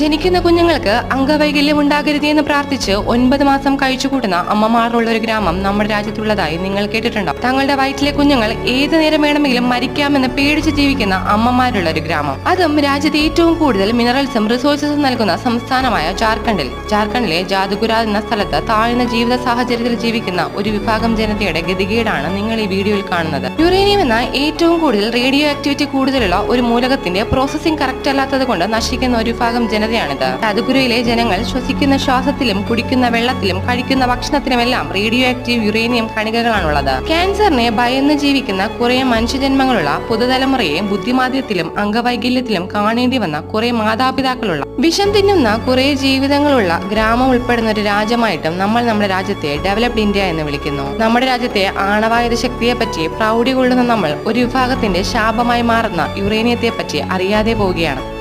ജനിക്കുന്ന കുഞ്ഞുങ്ങൾക്ക് അംഗവൈകല്യം ഉണ്ടാകരുത് എന്ന് പ്രാർത്ഥിച്ച് ഒൻപത് മാസം കഴിച്ചുകൂട്ടുന്ന അമ്മമാരുള്ള ഒരു ഗ്രാമം നമ്മുടെ രാജ്യത്തുള്ളതായി നിങ്ങൾ കേട്ടിട്ടുണ്ടോ? തങ്ങളുടെ വയറ്റിലെ കുഞ്ഞുങ്ങൾ ഏത് നേരം വേണമെങ്കിലും മരിക്കാമെന്ന് പേടിച്ച് ജീവിക്കുന്ന അമ്മമാരുള്ള ഒരു ഗ്രാമം. അതും രാജ്യത്ത് ഏറ്റവും കൂടുതൽ മിനറൽസും റിസോഴ്സസും നൽകുന്ന സംസ്ഥാനമായ ജാർഖണ്ഡിൽ. ജാർഖണ്ഡിലെ ജാദുഗുര എന്ന സ്ഥലത്ത് താഴ്ന്ന ജീവിത സാഹചര്യത്തിൽ ജീവിക്കുന്ന ഒരു വിഭാഗം ജനതയുടെ ഗതികേടാണ് നിങ്ങൾ ഈ വീഡിയോയിൽ കാണുന്നത്. യുറേനിയം എന്ന ഏറ്റവും കൂടുതൽ റേഡിയോ ആക്ടിവിറ്റി കൂടുതലുള്ള ഒരു മൂലകത്തിന്റെ പ്രോസസ്സിംഗ് കറക്റ്റ് അല്ലാത്തത് കൊണ്ട് നശിക്കുന്ന ഒരു വിഭാഗം ജനതയാണിത് ജാദുഗുരയിലെ ജനങ്ങൾ ശ്വസിക്കുന്ന ശ്വാസത്തിലും കുടിക്കുന്ന വെള്ളത്തിലും കഴിക്കുന്ന ഭക്ഷണത്തിലുമെല്ലാം റേഡിയോ ആക്റ്റീവ് യുറേനിയം കണികകളാണുള്ളത് ക്യാൻസറിനെ ഭയന്ന് ജീവിക്കുന്ന കുറെ മനുഷ്യജന്മങ്ങളുള്ള പുതുതലമുറയെ ബുദ്ധിമാന്ദ്യത്തിലും അംഗവൈകല്യത്തിലും കാണേണ്ടി വന്ന കുറെ മാതാപിതാക്കളുള്ള വിഷം തിന്നുന്ന കുറെ ജീവിതങ്ങളുള്ള ഗ്രാമം ഉൾപ്പെടുന്ന ഒരു രാജ്യമായിട്ടും നമ്മൾ നമ്മുടെ രാജ്യത്തെ ഡെവലപ്ഡ് ഇന്ത്യ എന്ന് വിളിക്കുന്നു. നമ്മുടെ രാജ്യത്തെ ആണവായുധ ശക്തിയെ പറ്റി പ്രൗഢി കൊള്ളുന്ന നമ്മൾ ഒരു വിഭാഗത്തിന്റെ ശാപമായി മാറുന്ന യുറേനിയത്തെ പറ്റി അറിയാതെ പോവുകയാണ്.